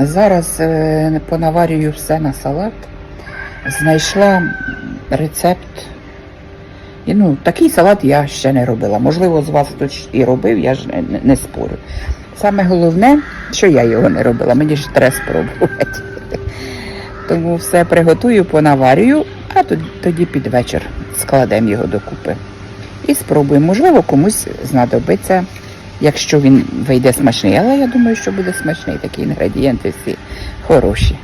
зараз е, понаварюю все на салат. Знайшла рецепт. І, ну, такий салат я ще не робила. Можливо, з вас хтось і робив, я ж не, не, спорю. Саме головне, що я його не робила, мені ж треба спробувати. Тому все приготую, понаварюю, а тоді під вечір складемо його докупи. І спробуємо. Можливо, комусь знадобиться, якщо він вийде смачний. Але я думаю, що буде смачний. Такі інгредієнти всі хороші.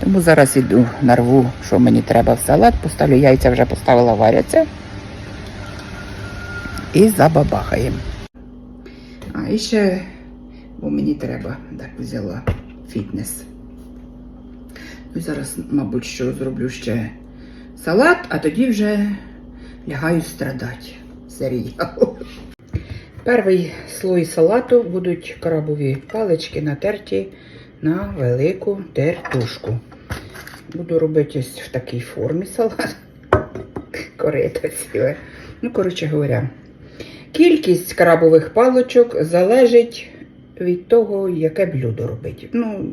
Тому зараз іду нарву, що мені треба в салат, поставлю яйця, вже поставила варяться. І забабахаємо. А і ще, бо мені треба, так взяла фітнес. Ну, зараз, мабуть, що зроблю ще салат, а тоді вже лягаю страдати. Серіал. Перший слой салату будуть крабові палички натерті на велику тертушку. Буду робити ось в такій формі салат. Корито ціле. Ну, коротше говоря, кількість крабових паличок залежить від того, яке блюдо робити. Ну,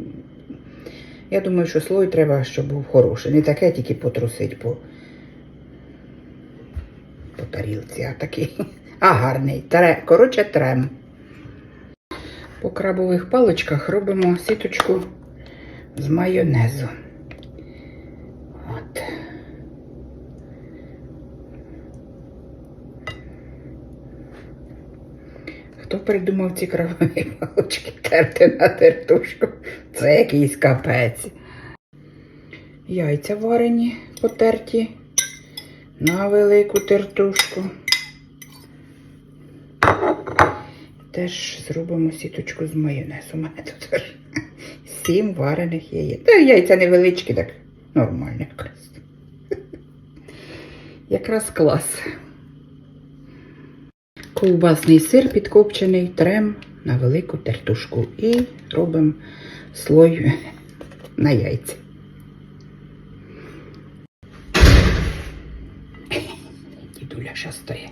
я думаю, що слой треба, щоб був хороший. Не таке тільки потрусить по, по тарілці, а такий. А гарний. Тре, коротше, трем. По крабових паличках робимо сіточку з майонезу. От. Хто придумав ці крабові палички терти на тертушку? Це якийсь капець. Яйця варені, потерті на велику тертушку. Теж зробимо сіточку з майонезу. У мене тут сім варених яєць. Та яйця невеличкі, так нормально якраз. Якраз клас. Ковбасний сир підкопчений, трем на велику тертушку. І робимо слой на яйця. Дідуля ще стає.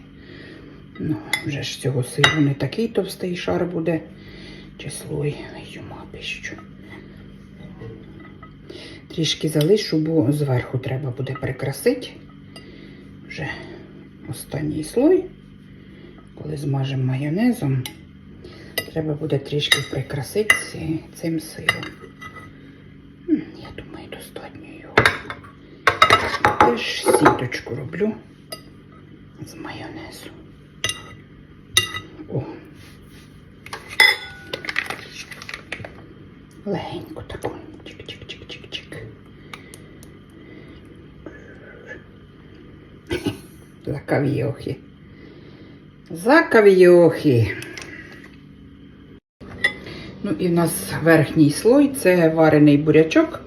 Ну, вже ж цього сиру не такий товстий шар буде. Чи слой юма пищу. Трішки залишу, бо зверху треба буде прикрасити. Вже останній слой. Коли змажемо майонезом, треба буде трішки прикрасити цим сиром. Я думаю, достатньо його. Теж сіточку роблю з майонезу. Легенько таку. Чик-чик-чик-чик-чик. Закав'йохи. Закав'йохи. Ну і в нас верхній слой це варений бурячок.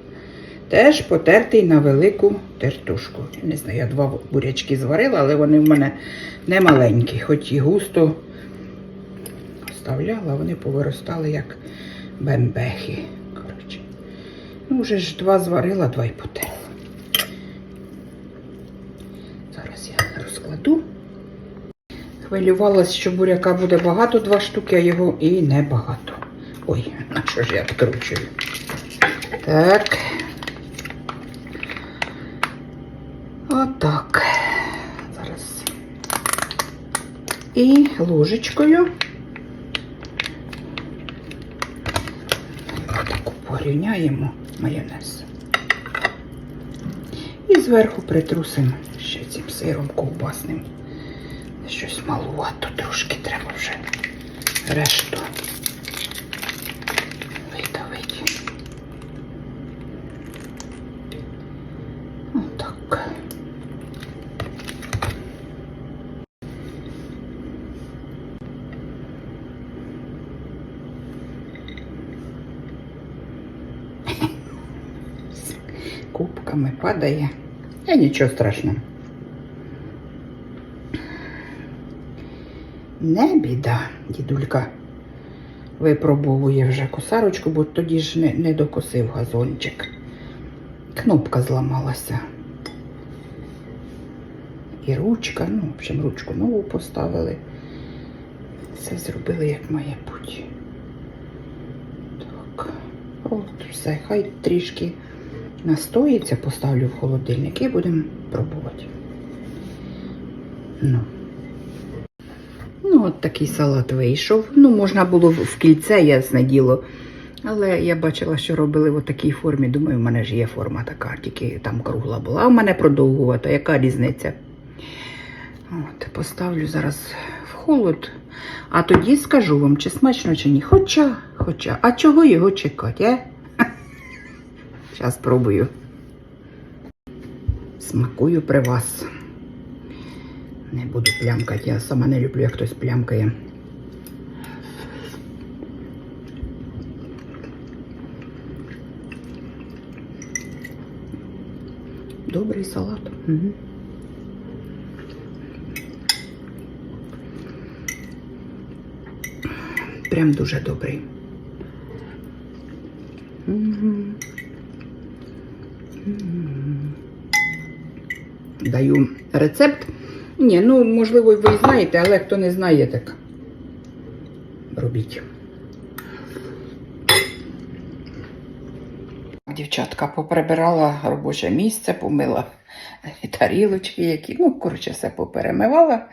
Теж потертий на велику тертушку. Не знаю, я два бурячки зварила, але вони в мене не маленькі, хоч і густо вставляла, вони повиростали як бембехи. Коротше. Ну, вже ж два зварила, два й потерла. Зараз я розкладу. Хвилювалась, що буряка буде багато, два штуки, а його і небагато. Ой, на що ж я відкручую? Так. Отак. Зараз. І ложечкою. Отаку порівняємо майонез. І зверху притрусимо ще цим сиром ковбасним. Щось малувато трошки треба вже решту видавити. Отак. Кубками падає. А нічого страшного. Не біда, дідулька випробовує вже косарочку, бо тоді ж не, не докосив газончик. Кнопка зламалася. І ручка, ну, в общем, ручку нову поставили. Все зробили, як має бути. Так. От, все, хай трішки настоїться, поставлю в холодильник і будемо пробувати. Ну. Ну, от такий салат вийшов. Ну, можна було в кільце, ясне діло. Але я бачила, що робили в такій формі. Думаю, в мене ж є форма така, тільки там кругла була. А в мене продовгувата, яка різниця? От, поставлю зараз в холод, а тоді скажу вам, чи смачно, чи ні. Хоча, хоча, а чого його чекати, е? Зараз спробую. Смакую при вас. Не буду плямкати, я сама не люблю, як хтось плямкає. Добрий салат. Угу. Прям дуже добрий. Даю рецепт. Ні, ну можливо, ви і знаєте, але хто не знає, так робіть. Дівчатка поприбирала робоче місце, помила тарілочки, які, ну, коротше, все поперемивала.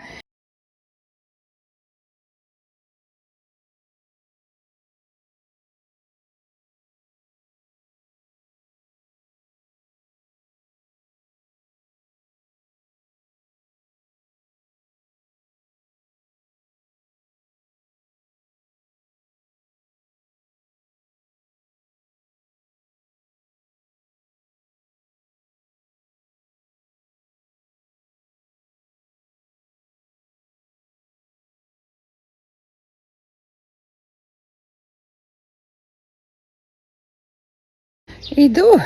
Йду,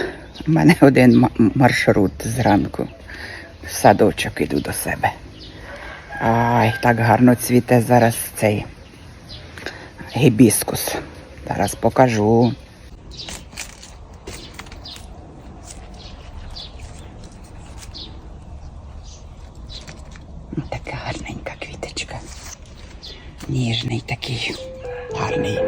у мене один маршрут зранку. В садочок іду до себе. Ай, так гарно цвіте зараз цей гібіскус. Зараз покажу. Така гарненька квіточка. Ніжний такий, гарний.